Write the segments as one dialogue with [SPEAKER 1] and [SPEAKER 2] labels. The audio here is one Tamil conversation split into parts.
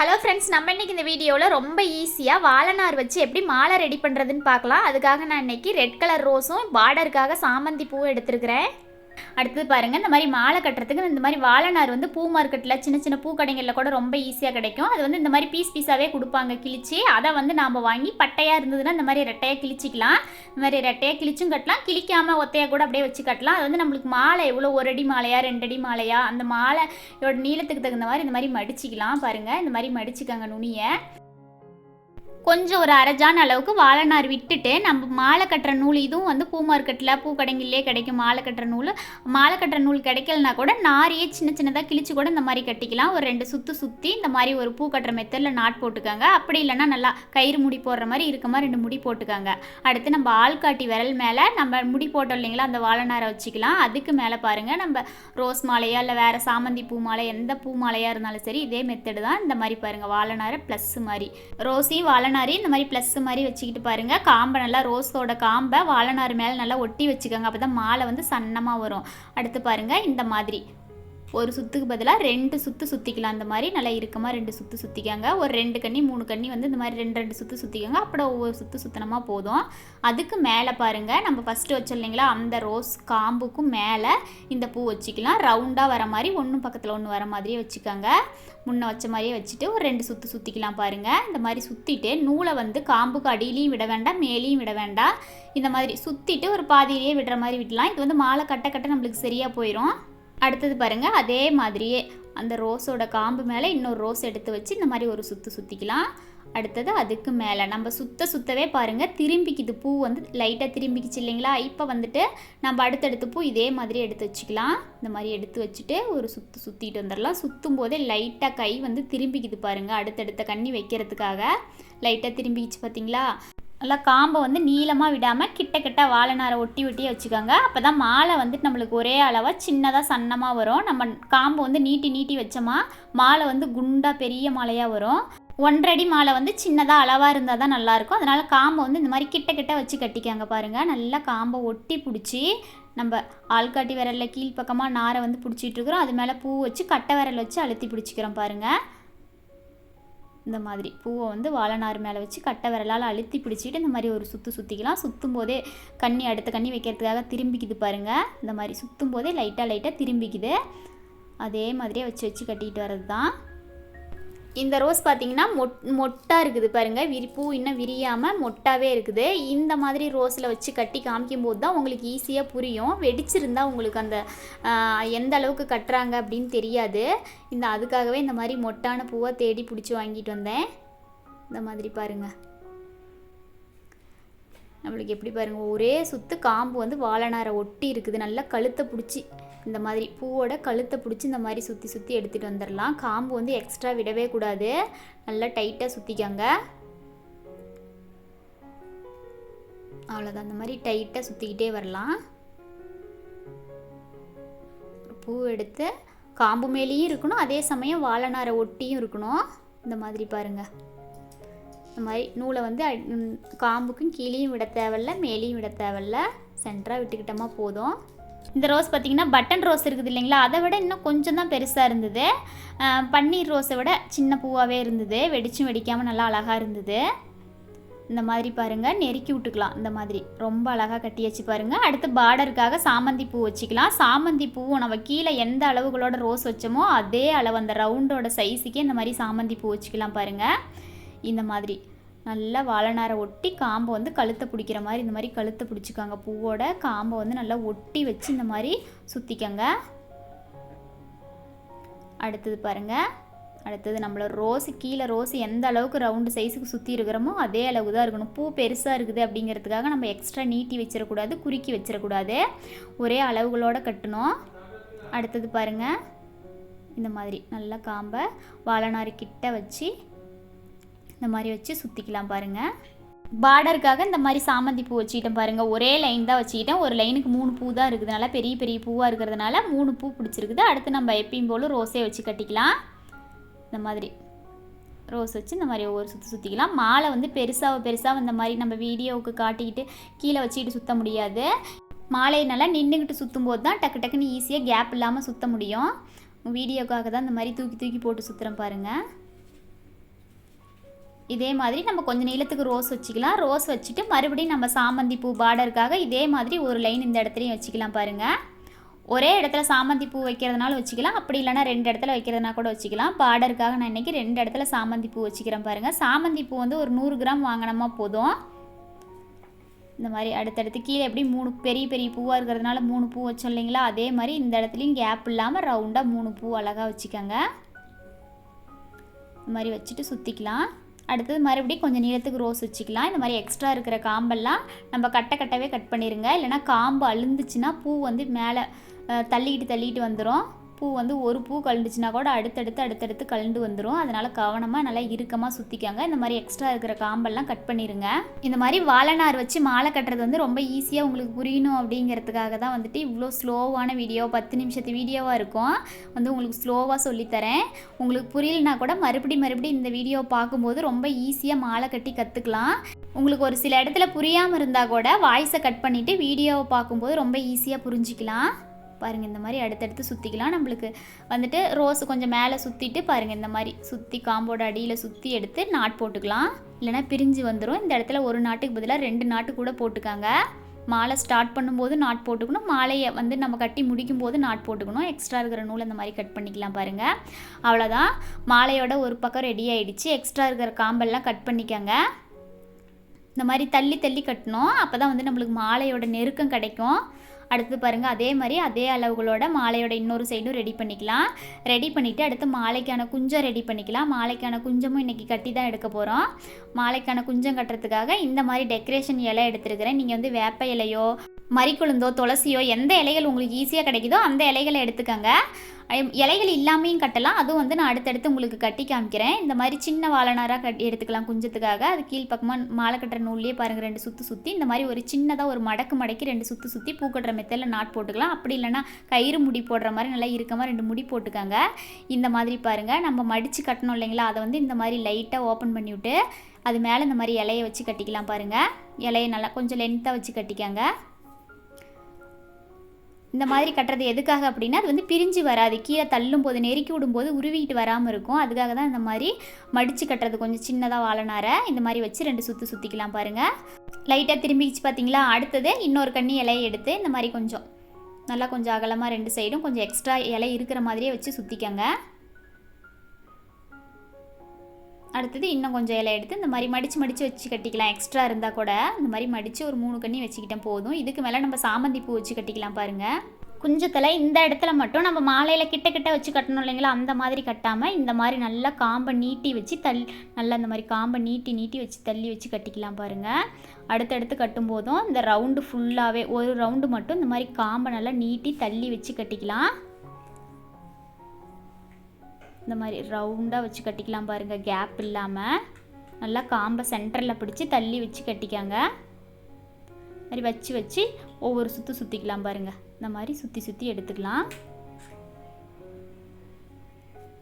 [SPEAKER 1] ஹலோ ஃப்ரெண்ட்ஸ் நம்ம இன்னைக்கு இந்த வீடியோவில் ரொம்ப ஈஸியாக வாழைநார் வச்சு எப்படி மாலை ரெடி பண்ணுறதுன்னு பார்க்கலாம். அதுக்காக நான் இன்றைக்கி ரெட் கலர் ரோஸும் பார்டருக்காக சாமந்தி பூவும் எடுத்துருக்கிறேன். அடுத்தது பாருங்கள் இந்த மாதிரி மாலை கட்டுறதுக்கு இந்த மாதிரி வாழைநார் வந்து பூ மார்க்கெட்டில் சின்ன சின்ன பூ கடைகளில் கூட ரொம்ப ஈஸியாக கிடைக்கும். அது வந்து இந்த மாதிரி பீஸ் பீஸாகவே கொடுப்பாங்க கிழிச்சு. அதை வந்து நாம் வாங்கி பட்டையாக இருந்ததுன்னா இந்த மாதிரி ரெட்டையாக கிழிச்சிக்கலாம். இந்த மாதிரி ரெட்டையாக கிழிச்சும் கட்டலாம். கிழிக்காமல் ஒத்தையாக கூட அப்படியே வச்சு கட்டலாம். அது வந்து நம்மளுக்கு மாலை எவ்வளோ ஒரு அடி மாலையா ரெண்டு அடி மாலையா? அந்த மாலையோட நீளத்துக்கு தகுந்த மாதிரி இந்த மாதிரி மடிச்சிக்கலாம் பாருங்கள் இந்த மாதிரி மடிச்சுக்கோங்க நுனியை. கொஞ்சம் ஒரு அரைஜான் அளவுக்கு வாழைநார் விட்டுட்டு நம்ம மாலை கட்டுற நூல் இதுவும் வந்து பூ மார்க்கெட்டில் பூ கடைங்கள்லேயே கிடைக்கும் மாலை கட்டுற நூல். மாலை கட்டுற நூல் கிடைக்கலனா கூட நாரையே சின்ன சின்னதாக கிழிச்சு கூட இந்த மாதிரி கட்டிக்கலாம். ஒரு ரெண்டு சுற்று சுற்றி இந்த மாதிரி ஒரு பூ கட்டுற மெத்தடில் நாட் போட்டுக்கோங்க. அப்படி இல்லைன்னா நல்லா கயிறு முடி போடுற மாதிரி இருக்க மாதிரி ரெண்டு முடி போட்டுக்கோங்க. அடுத்து நம்ம ஆள்காட்டி விரல் மேலே நம்ம முடி போட்டோம் இல்லைங்களா அந்த வாழைநாரை வச்சுக்கலாம். அதுக்கு மேலே பாருங்கள் நம்ம ரோஸ் மாலையா இல்லை வேறு சாமந்தி பூ மாலை எந்த பூ மாலையாக இருந்தாலும் சரி இதே மெத்தடு தான். இந்த மாதிரி பாருங்கள் வாழைநாரை ப்ளஸ் மாதிரி. ரோஸையும் வாழைநாரையும் இந்த மாதிரி ப்ளஸ் மாதிரி வச்சுக்கிட்டு பாருங்கள் காம்பை நல்லா ரோஸோட காம்பை வாழநாறு மேலே நல்லா ஒட்டி வச்சுக்கோங்க. அப்போ தான் மாலை வந்து சன்னமாக வரும். அடுத்து பாருங்கள் இந்த மாதிரி. ஒரு சுத்துக்கு பதிலாக ரெண்டு சுற்று சுற்றிக்கலாம் அந்த மாதிரி நல்லா இறுக்கமாக ரெண்டு சுற்று சுற்றிக்கங்க ஒரு ரெண்டு கண்ணி மூணு கண்ணி வந்து இந்த மாதிரி ரெண்டு ரெண்டு சுற்று சுற்றிக்கோங்க அப்புறம் ஒவ்வொரு சுற்று சுற்றினமாக போதும். அதுக்கு மேலே பாருங்கள் நம்ம ஃபஸ்ட்டு வச்சோம் இல்லைங்களா அந்த ரோஸ் காம்புக்கும் மேலே இந்த பூ வச்சுக்கலாம். ரவுண்டாக வர மாதிரி ஒன்றும் பக்கத்தில் ஒன்று வர மாதிரியே வச்சுக்கோங்க. முன்ன வச்ச மாதிரியே வச்சுட்டு ஒரு ரெண்டு சுற்று சுற்றிக்கலாம் பாருங்கள் இந்த மாதிரி சுற்றிட்டு நூலை வந்து காம்புக்கு அடியிலையும் விட வேண்டாம் மேலேயும் விட வேண்டாம். இந்த மாதிரி சுற்றிட்டு ஒரு பாதியிலேயே விடுற மாதிரி விடலாம் இது வந்து மாலை கட்ட கட்ட நம்மளுக்கு சரியாக போயிடும் அடுத்தது பாருங்கள் அதே மாதிரியே அந்த ரோஸோட காம்பு மேலே இன்னொரு ரோஸ் எடுத்து வச்சு இந்த மாதிரி ஒரு சுற்று சுற்றிக்கலாம் அடுத்தது அதுக்கு மேலே நம்ம சுத்த சுத்தவே பாருங்கள் திரும்பிக்குது. பூ வந்து லைட்டாக திரும்பிக்குச்சு இல்லைங்களா? இப்போ வந்துட்டு நம்ம அடுத்தடுத்து பூ இதே மாதிரி எடுத்து வச்சுக்கலாம். இந்த மாதிரி எடுத்து வச்சுட்டு ஒரு சுற்று சுற்றிட்டு வந்துடலாம். சுற்றும் போதே லைட்டாக கை வந்து திரும்பிக்குது பாருங்கள் அடுத்தடுத்த கண்ணி வைக்கிறதுக்காக. லைட்டாக திரும்பிக்கிச்சு பார்த்தீங்களா நல்லா காம்பை வந்து நீளமாக விடாமல் கிட்ட கிட்ட வாழை நாரை ஒட்டி ஒட்டி வச்சுக்கோங்க. அப்போ தான் மாலை வந்துட்டு நம்மளுக்கு ஒரே அளவாக சின்னதாக சன்னமாக வரும். நம்ம காம்பை வந்து நீட்டி நீட்டி வச்சோமா மாலை வந்து குண்டாக பெரிய மாலையாக வரும். ஒன்றடி மாலை வந்து சின்னதாக அளவாக இருந்தால் தான் நல்லாயிருக்கும் அதனால் காம்பை வந்து இந்த மாதிரி கிட்ட கிட்ட வச்சு கட்டிக்காங்க பாருங்கள் நல்லா காம்பை ஒட்டி பிடிச்சி நம்ம ஆள்காட்டி விரலில் கீழ்ப்பக்கமாக நாரை வந்து பிடிச்சிட்ருக்குறோம் அது மேலே பூ வச்சு கட்டை விரல் வச்சு அழுத்தி பிடிச்சிக்கிறோம் பாருங்கள் இந்த மாதிரி பூவை வந்து வாழைநார் மேலே வச்சு கட்டை விரலால் அழுத்தி பிடிச்சிட்டு இந்த மாதிரி ஒரு சுற்று சுற்றிக்கலாம் சுற்றும் போதே கண்ணி அடுத்த கண்ணி வைக்கிறதுக்காக திரும்பிக்குது பாருங்கள் இந்த மாதிரி சுற்றும் போதே லைட்டாக லைட்டாக திரும்பிக்குது. அதே மாதிரியே வச்சு வச்சு கட்டிக்கிட்டு வர்றது தான் இந்த ரோஸ் பார்த்தீங்கன்னா மொட் மொட்டாக இருக்குது பாருங்கள் விரி பூ இன்னும் விரியாமல் மொட்டாவே இருக்குது. இந்த மாதிரி ரோஸில் வச்சு கட்டி காமிக்கும் போது தான் உங்களுக்கு ஈஸியாக புரியும். வெடிச்சிருந்தால் உங்களுக்கு அந்த எந்த அளவுக்கு கட்டுறாங்க அப்படின்னு தெரியாது. இந்த அதுக்காகவே இந்த மாதிரி மொட்டான பூவை தேடி பிடிச்சி வாங்கிட்டு வந்தேன். இந்த மாதிரி பாருங்கள் நம்மளுக்கு எப்படி பாருங்கள் ஒரே சுற்று காம்பு வந்து வாழைநாரை ஒட்டி இருக்குது. நல்லா கழுத்தை பிடிச்சி இந்த மாதிரி பூவோட கழுத்தை பிடிச்சி இந்த மாதிரி சுற்றி சுற்றி எடுத்துகிட்டு வந்துடலாம் காம்பு வந்து எக்ஸ்ட்ரா விடவே கூடாது. நல்லா டைட்டாக சுற்றிக்கங்க அவ்வளோதான் அந்த மாதிரி டைட்டாக சுற்றிக்கிட்டே வரலாம். பூ எடுத்து காம்பு மேலேயும் இருக்கணும். அதே சமயம் வாழைநாரை ஒட்டியும் இருக்கணும். இந்த மாதிரி பாருங்கள் இந்த மாதிரி நூலை வந்து காம்புக்கும் கீழேயும் விட தேவையில்ல மேலேயும் விட தேவையில்ல. சென்டராக விட்டுக்கிட்டோமா போதும். இந்த ரோஸ் பார்த்திங்கன்னா பட்டன் ரோஸ் இருக்குது இல்லைங்களா? அதை விட இன்னும் கொஞ்சம் தான் பெருசாக இருந்தது. பன்னீர் ரோஸை விட சின்ன பூவாகவே இருந்தது. வெடிச்சும் வெடிக்காமல் நல்லா அழகாக இருந்தது. இந்த மாதிரி பாருங்கள் நெருக்கி விட்டுக்கலாம். இந்த மாதிரி ரொம்ப அழகாக கட்டி வச்சு பாருங்கள் அடுத்து பார்டருக்காக சாமந்தி பூ வச்சுக்கலாம். சாமந்தி பூவும் நம்ம கீழே எந்த அளவுகளோட ரோஸ் வச்சோமோ அதே அளவு அந்த ரவுண்டோட சைஸுக்கே இந்த மாதிரி சாமந்தி பூ வச்சுக்கலாம் பாருங்கள் இந்த மாதிரி. நல்லா வாழைநாரை ஒட்டி காம்பை வந்து கழுத்தை பிடிக்கிற மாதிரி இந்த மாதிரி கழுத்தை பிடிச்சிக்கோங்க. பூவோட காம்பை வந்து நல்லா ஒட்டி வச்சு இந்த மாதிரி சுற்றிக்கங்க அடுத்தது பாருங்கள் அடுத்தது நம்மளோட ரோஸு கீழே ரோஸ் எந்த அளவுக்கு ரவுண்டு சைஸுக்கு சுற்றி இருக்கிறோமோ அதே அளவு தான் இருக்கணும். பூ பெருசாக இருக்குது அப்படிங்கிறதுக்காக நம்ம எக்ஸ்ட்ரா நீட்டி வச்சிடக்கூடாது குறுக்கி வச்சிடக்கூடாது. ஒரே அளவுகளோடு கட்டணும். அடுத்தது பாருங்கள் இந்த மாதிரி நல்லா காம்பை வாழைநாறு கிட்ட வச்சு இந்த மாதிரி வச்சு சுற்றிக்கலாம் பாருங்கள் பார்டருக்காக இந்த மாதிரி சாமந்தி பூ வச்சுக்கிட்டேன் பாருங்கள் ஒரே லைன் தான் வச்சுக்கிட்டேன். ஒரு லைனுக்கு மூணு பூ தான் இருக்கிறதுனால பெரிய பெரிய பூவாக இருக்கிறதுனால மூணு பூ பிடிச்சிருக்குது. அடுத்து நம்ம எப்பயும் போலும் ரோஸே வச்சு கட்டிக்கலாம். இந்த மாதிரி ரோஸ் வச்சு இந்த மாதிரி ஒவ்வொரு சுற்றி சுற்றிக்கலாம் மாலை வந்து பெருசாக பெருசாக இந்த மாதிரி நம்ம வீடியோவுக்கு காட்டிக்கிட்டு கீழே வச்சுக்கிட்டு சுற்ற முடியாது. மாலையை நல்லா நின்றுக்கிட்டு சுற்றும் போது தான் டக்கு டக்குன்னு ஈஸியாக கேப் இல்லாமல் சுற்ற முடியும். வீடியோக்காக தான் இந்த மாதிரி தூக்கி தூக்கி போட்டு சுற்றுறேன் பாருங்கள் இதே மாதிரி நம்ம கொஞ்சம் நீளத்துக்கு ரோஸ் வச்சுக்கலாம். ரோஸ் வச்சுட்டு மறுபடியும் நம்ம சாமந்தி பூ பார்டருக்காக இதே மாதிரி ஒரு லைன் இந்த இடத்துலையும் வச்சுக்கலாம் பாருங்கள் ஒரே இடத்துல சாமந்தி பூ வைக்கிறதுனால வச்சுக்கலாம். அப்படி இல்லைனா ரெண்டு இடத்துல வைக்கிறதுனா கூட வச்சுக்கலாம். பார்டருக்காக நான் இன்றைக்கி ரெண்டு இடத்துல சாமந்தி பூ வச்சுக்கிறேன் பாருங்கள் சாமந்தி பூ வந்து ஒரு நூறு கிராம் வாங்கினோமா போதும். இந்த மாதிரி அடுத்தடுத்து கீழே எப்படி மூணு பெரிய பெரிய பூவாக இருக்கிறதுனால மூணு பூ வச்சோம் இல்லைங்களா? அதே மாதிரி இந்த இடத்துலையும் கேப் இல்லாமல் ரவுண்டாக மூணு பூ அழகாக வச்சுக்கோங்க. இந்த மாதிரி வச்சுட்டு சுற்றிக்கலாம் அடுத்தது மறுபடியும் கொஞ்சம் நீளத்துக்கு ரோஸ் வச்சுக்கலாம். இந்த மாதிரி எக்ஸ்ட்ரா இருக்கிற காம்பெல்லாம் நம்ம கட்ட கட்டவே கட் பண்ணிடுங்க இல்லைனா காம்பு அழுந்துச்சுன்னா பூ வந்து மேலே தள்ளிக்கிட்டு தள்ளிக்கிட்டு வந்துடும் பூ வந்து ஒரு பூ கழுந்துச்சுன்னா கூட அடுத்தடுத்து அடுத்தடுத்து கலண்டு வந்துடும் அதனால் கவனமாக நல்லா இறுக்கமாக சுற்றிக்காங்க இந்த மாதிரி எக்ஸ்ட்ரா இருக்கிற காம்பெல்லாம் கட் பண்ணிடுங்க இந்த மாதிரி வாழைநார் வச்சு மாலை கட்டுறது வந்து ரொம்ப ஈஸியாக உங்களுக்கு புரியணும் அப்படிங்கிறதுக்காக தான் வந்துட்டு இவ்வளோ ஸ்லோவான வீடியோ பத்து நிமிஷத்து வீடியோவாக இருக்கும். வந்து உங்களுக்கு ஸ்லோவாக சொல்லித்தரேன். உங்களுக்கு புரியலனா கூட மறுபடி மறுபடி இந்த வீடியோ பார்க்கும்போது ரொம்ப ஈஸியாக மாலை கட்டி கற்றுக்கலாம் உங்களுக்கு ஒரு சில இடத்துல புரியாமல் இருந்தால் கூட வாய்ஸை கட் பண்ணிவிட்டு வீடியோவை பார்க்கும்போது ரொம்ப ஈஸியாக புரிஞ்சிக்கலாம். பாருங்கள் இந்த மாதிரி அடுத்தடுத்து சுற்றிக்கலாம் நம்மளுக்கு வந்துட்டு ரோஸ் கொஞ்சம் மேலே சுற்றிட்டு பாருங்கள் இந்த மாதிரி சுற்றி காம்போட அடியில் சுற்றி எடுத்து நாட் போட்டுக்கலாம். இல்லைனா பிரிஞ்சு வந்துடும் இந்த இடத்துல ஒரு நாட்டுக்கு பதிலாக ரெண்டு நாட்டு கூட போட்டுக்காங்க. மாலை ஸ்டார்ட் பண்ணும்போது நாட் போட்டுக்கணும். மாலையை வந்து நம்ம கட்டி முடிக்கும் போது நாட் போட்டுக்கணும். எக்ஸ்ட்ரா இருக்கிற நூல் அந்த மாதிரி கட் பண்ணிக்கலாம் பாருங்கள் அவ்வளோதான். மாலையோட ஒரு பக்கம் ரெடி ஆகிடுச்சு எக்ஸ்ட்ரா இருக்கிற காம்பெல்லாம் கட் பண்ணிக்கோங்க. இந்த மாதிரி தள்ளி தள்ளி கட்டணும். அப்போ தான் வந்து நம்மளுக்கு மாலையோட நெருக்கம் கிடைக்கும். அடுத்து பாருங்கள் அதே மாதிரி அதே அளவுகளோட மாலையோட இன்னொரு சைடும் ரெடி பண்ணிக்கலாம். ரெடி பண்ணிவிட்டு அடுத்து மாலைக்கான குஞ்சம் ரெடி பண்ணிக்கலாம். மாலைக்கான குஞ்சமும் இன்றைக்கி கட்டி தான் எடுக்க போகிறோம் மாலைக்கான குஞ்சம் கட்டுறதுக்காக இந்த மாதிரி டெக்கரேஷன் இலை எடுத்துருக்கிறேன். நீங்கள் வந்து வேப்ப இலையோ மறிக்குழுந்தோ துளசியோ எந்த இலைகள் உங்களுக்கு ஈஸியாக கிடைக்குதோ அந்த இலைகளை எடுத்துக்கோங்க. இலைகள் இல்லாமையும் கட்டலாம். அதுவும் வந்து நான் அடுத்தடுத்து உங்களுக்கு கட்டி காமிக்கிறேன். இந்த மாதிரி சின்ன வாழனாராக கட்டி எடுத்துக்கலாம் குஞ்சத்துக்காக. அது கீழ்ப்பக்கமாக மாலை கட்டுற நூல்லையே பாருங்கள் ரெண்டு சுற்றி சுற்றி இந்த மாதிரி ஒரு சின்னதாக ஒரு மடக்கு மடக்கி ரெண்டு சுற்றி சுற்றி கட்டுற மெத்தையில் நாட் போட்டுக்கலாம். அப்படி இல்லைன்னா கயிறு முடி போடுற மாதிரி நல்லா இருக்கமாக ரெண்டு முடி போட்டுக்காங்க. இந்த மாதிரி பாருங்கள் நம்ம மடித்து கட்டணும் இல்லைங்களா? அதை வந்து இந்த மாதிரி லைட்டாக ஓப்பன் பண்ணிவிட்டு அது மேலே இந்த மாதிரி இலையை வச்சு கட்டிக்கலாம் பாருங்கள் இலையை நல்லா கொஞ்சம் லென்த்தாக வச்சு கட்டிக்காங்க. இந்த மாதிரி கட்டுறது எதுக்காக அப்படின்னா அது வந்து பிரிஞ்சு வராது. கீழே தள்ளும் போது நெருக்கி விடும்போது உருவிக்கிட்டு வராமல் இருக்கும். அதுக்காக தான் இந்த மாதிரி மடித்து கட்டுறது கொஞ்சம் சின்னதாக வாழனார இந்த மாதிரி வச்சு ரெண்டு சுற்றி சுற்றிக்கலாம் பாருங்கள் லைட்டாக திரும்பிச்சு பார்த்தீங்களா அடுத்தது இன்னொரு கண்ணி இலையை எடுத்து இந்த மாதிரி கொஞ்சம் நல்லா கொஞ்சம் அகலமாக ரெண்டு சைடும் கொஞ்சம் எக்ஸ்ட்ரா இலை இருக்கிற மாதிரியே வச்சு சுற்றிக்கங்க அடுத்தது இன்னும் கொஞ்சம் இலை எடுத்து இந்த மாதிரி மடித்து மடித்து வச்சு கட்டிக்கலாம். எக்ஸ்ட்ரா இருந்தால் கூட இந்த மாதிரி மடித்து ஒரு மூணு கண்ணி வச்சுக்கிட்டேன் போதும். இதுக்கு மேலே நம்ம சாமந்தி பூ வச்சு கட்டிக்கலாம் பாருங்கள் குஞ்சத்தில் இந்த இடத்துல மட்டும் நம்ம மாலையில் கிட்ட கிட்ட வச்சு கட்டணும் இல்லைங்களா? அந்த மாதிரி கட்டாமல் இந்த மாதிரி நல்லா காம்பை நீட்டி வச்சு தள்ளி நல்லா இந்த மாதிரி காம்பை நீட்டி நீட்டி வச்சு தள்ளி வச்சு கட்டிக்கலாம் பாருங்கள் அடுத்தடுத்து கட்டும்போதும் இந்த ரவுண்டு ஃபுல்லாகவே ஒரு ரவுண்டு மட்டும் இந்த மாதிரி காம்பை நல்லா நீட்டி தள்ளி வச்சு கட்டிக்கலாம். இந்த மாதிரி ரவுண்டாக வச்சு கட்டிக்கலாம் பாருங்கள் கேப் இல்லாமல் நல்லா காம்பை சென்டரில் பிடிச்சி தள்ளி வச்சு கட்டிக்காங்க. மாதிரி வச்சு வச்சு ஒவ்வொரு சுற்று சுற்றிக்கலாம் பாருங்கள் இந்த மாதிரி சுற்றி சுற்றி எடுத்துக்கலாம்.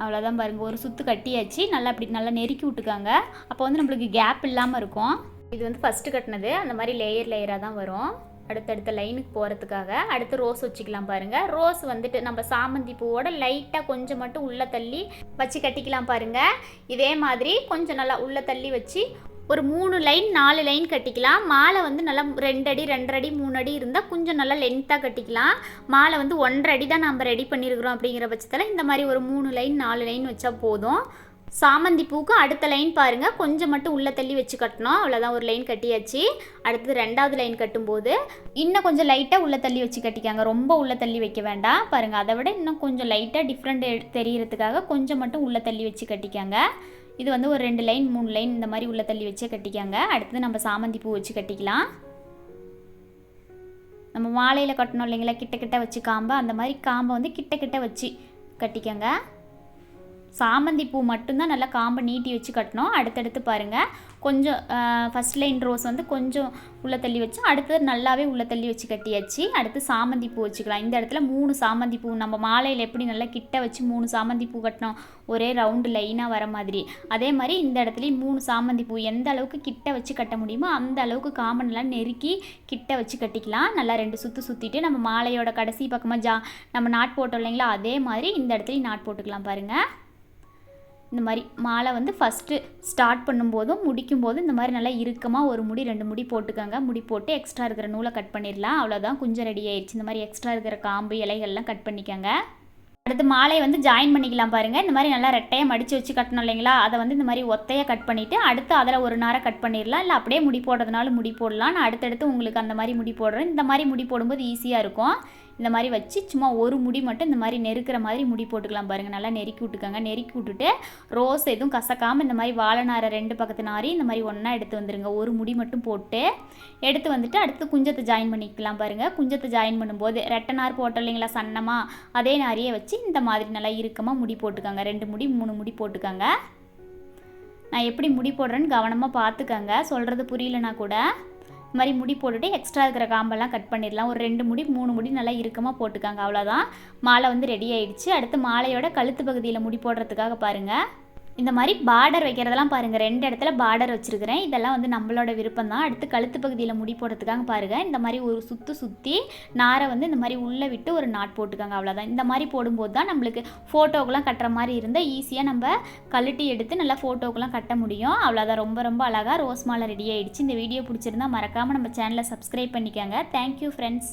[SPEAKER 1] அவ்வளோதான் பாருங்கள் ஒரு சுற்று கட்டியாச்சு. நல்லா அப்படி நல்லா நெருக்கி விட்டுக்காங்க. அப்போ வந்து நம்மளுக்கு கேப் இல்லாமல் இருக்கும். இது வந்து ஃபஸ்ட்டு கட்டினது. அந்த மாதிரி லேயர் லேயராக தான் வரும். அடுத்தடுத்த லைனுக்கு போகிறதுக்காக அடுத்து ரோஸ் வச்சுக்கலாம் பாருங்கள் ரோஸ் வந்துட்டு நம்ம சாமந்தி பூவோட லைட்டாக கொஞ்சம் மட்டும் உள்ளே தள்ளி வச்சு கட்டிக்கலாம் பாருங்கள் இதே மாதிரி கொஞ்சம் நல்லா உள்ளே தள்ளி வச்சு ஒரு மூணு லைன் நாலு லைன் கட்டிக்கலாம். மாலை வந்து நல்லா ரெண்டு அடி ரெண்டரை அடி மூணு அடி இருந்தால் கொஞ்சம் நல்லா லென்த்தாக கட்டிக்கலாம். மாலை வந்து ஒன்றரை அடி தான் நம்ம ரெடி பண்ணியிருக்கிறோம் அப்படிங்கிற பட்சத்தில் இந்த மாதிரி ஒரு மூணு லைன் நாலு லைன் வச்சா போதும். சாமந்தி பூக்கு அடுத்த லைன் பாருங்கள் கொஞ்சம் மட்டும் உள்ளே தள்ளி வச்சு கட்டணும். அவ்வளோதான் ஒரு லைன் கட்டியாச்சு. அடுத்தது ரெண்டாவது லைன் கட்டும்போது இன்னும் கொஞ்சம் லைட்டாக உள்ளே தள்ளி வச்சு கட்டிக்காங்க. ரொம்ப உள்ளே தள்ளி வைக்க வேண்டாம். பாருங்கள் அதை விட இன்னும் கொஞ்சம் லைட்டாக டிஃப்ரெண்ட் தெரியறதுக்காக கொஞ்சம் மட்டும் உள்ளே தள்ளி வச்சு கட்டிக்காங்க. இது வந்து ஒரு ரெண்டு லைன் மூணு லைன் இந்த மாதிரி உள்ளே தள்ளி வச்சே கட்டிக்காங்க. அடுத்தது நம்ம சாமந்தி பூ வச்சு கட்டிக்கலாம். நம்ம மாலையில் கட்டணும் இல்லைங்களா? கிட்ட கிட்ட வச்சு காம்பை. அந்த மாதிரி காம்பை வந்து கிட்ட கிட்ட வச்சு கட்டிக்கங்க. சாமந்தி பூ மட்டும்தான் நல்லா காம்பை நீட்டி வச்சு கட்டணும். அடுத்தடுத்து பாருங்கள் கொஞ்சம் ஃபஸ்ட் லைன் ரோஸ் வந்து கொஞ்சம் உள்ளே தள்ளி வச்சு அடுத்தது நல்லாவே உள்ளே தள்ளி வச்சு கட்டியாச்சு. அடுத்து சாமந்தி பூ வச்சுக்கலாம். இந்த இடத்துல மூணு சாமந்தி பூ நம்ம மாலையில் எப்படி நல்லா கிட்ட வச்சு மூணு சாமந்தி பூ கட்டினோம். ஒரே ரவுண்டு லைனாக வர மாதிரி. அதே மாதிரி இந்த இடத்துலையும் மூணு சாமந்தி பூ எந்த அளவுக்கு கிட்ட வச்சு கட்ட முடியுமோ அந்த அளவுக்கு காம்பை நல்லா நெருக்கி கிட்ட வச்சு கட்டிக்கலாம். நல்லா ரெண்டு சுற்று சுற்றிட்டு நம்ம மாலையோட கடைசி பக்கமாக ஜா நம்ம நாட் போட்டோம் இல்லைங்களா? அதே மாதிரி இந்த இடத்துலையும் நாட் போட்டுக்கலாம் பாருங்கள் இந்த மாதிரி மாலை வந்து ஃபஸ்ட்டு ஸ்டார்ட் பண்ணும்போதும் முடிக்கும் போதும் இந்த மாதிரி நல்லா இறுக்கமாக ஒரு முடி ரெண்டு முடி போட்டுக்கோங்க. முடி போட்டு எக்ஸ்ட்ரா இருக்கிற நூலை கட் பண்ணிடலாம். அவ்வளோதான் குஞ்சம் ரெடி ஆயிடுச்சு. இந்த மாதிரி எக்ஸ்ட்ரா இருக்கிற காம்பு இலைகள்லாம் கட் பண்ணிக்கோங்க. அடுத்து மாலையை வந்து ஜாயின் பண்ணிக்கலாம் பாருங்கள் இந்த மாதிரி நல்லா ரெட்டையாக மடித்து வச்சு கட்டணும் இல்லைங்களா? அதை வந்து இந்த மாதிரி ஒத்தையாக கட் பண்ணிவிட்டு அடுத்து அதில் ஒரு நேரம் கட் பண்ணிடலாம். இல்லை அப்படியே முடி போடுறதுனால முடி போடலாம். நான் அடுத்தடுத்து உங்களுக்கு அந்த மாதிரி முடி போடுறேன். இந்த மாதிரி முடி போடும்போது ஈஸியாக இருக்கும். இந்த மாதிரி வச்சு சும்மா ஒரு முடி மட்டும் இந்த மாதிரி நெருக்கிற மாதிரி முடி போட்டுக்கலாம் பாருங்கள் நல்லா நெருக்கி விட்டுக்கோங்க. நெருக்கி விட்டுட்டு ரோஸ் எதுவும் கசக்காமல் இந்த மாதிரி வாழை நாரை ரெண்டு பக்கத்து நாரி இந்த மாதிரி ஒன்றா எடுத்து வந்துடுங்க ஒரு முடி மட்டும் போட்டு எடுத்து வந்துட்டு அடுத்து குஞ்சத்தை ஜாயின் பண்ணிக்கலாம் பாருங்கள் குஞ்சத்தை ஜாயின் பண்ணும்போது ரெட்டை நார் போட்டோம் இல்லைங்களா சன்னமாக அதே நாரியை வச்சு இந்த மாதிரி நல்லா இறுக்கமாக முடி போட்டுக்கோங்க. ரெண்டு முடி மூணு முடி போட்டுக்கோங்க. நான் எப்படி முடி போடுறேன்னு கவனமாக பார்த்துக்கங்க. சொல்கிறது புரியலனா கூட மாதிரி முடி போட்டுட்டு எக்ஸ்ட்ரா இருக்கிற காம்பெல்லாம் கட் பண்ணிடலாம். ஒரு ரெண்டு முடி மூணு முடி நல்லா இறுக்கமாக போட்டுக்காங்க. அவ்வளோதான் மாலை வந்து ரெடி ஆயிடுச்சு. அடுத்து மாலையோட கழுத்து பகுதியில் முடி போடுறதுக்காக பாருங்கள் இந்த மாதிரி பார்டர் வைக்கிறதெல்லாம் பாருங்கள் ரெண்டு இடத்துல பார்டர் வச்சுருக்கிறேன். இதெல்லாம் வந்து நம்மளோட விருப்பம் தான் அடுத்து கழுத்து பகுதியில் முடி போடுறதுக்காக பாருங்கள் இந்த மாதிரி ஒரு சுற்று சுற்றி நாரை வந்து இந்த மாதிரி உள்ளே விட்டு ஒரு நாட் போட்டுக்காங்க. அவ்வளோதான் இந்த மாதிரி போடும்போது தான் நம்மளுக்கு ஃபோட்டோக்கெலாம் கட்டுற மாதிரி இருந்தால் ஈஸியாக நம்ம கழட்டி எடுத்து நல்லா ஃபோட்டோக்கெலாம் கட்ட முடியும். அவ்வளோதான் ரொம்ப ரொம்ப அழகாக ரோஸ் மாலை ரெடி ஆகிடுச்சு இந்த வீடியோ பிடிச்சிருந்தா மறக்காமல் நம்ம சேனலை சப்ஸ்கிரைப் பண்ணிக்கோங்க. Thank you friends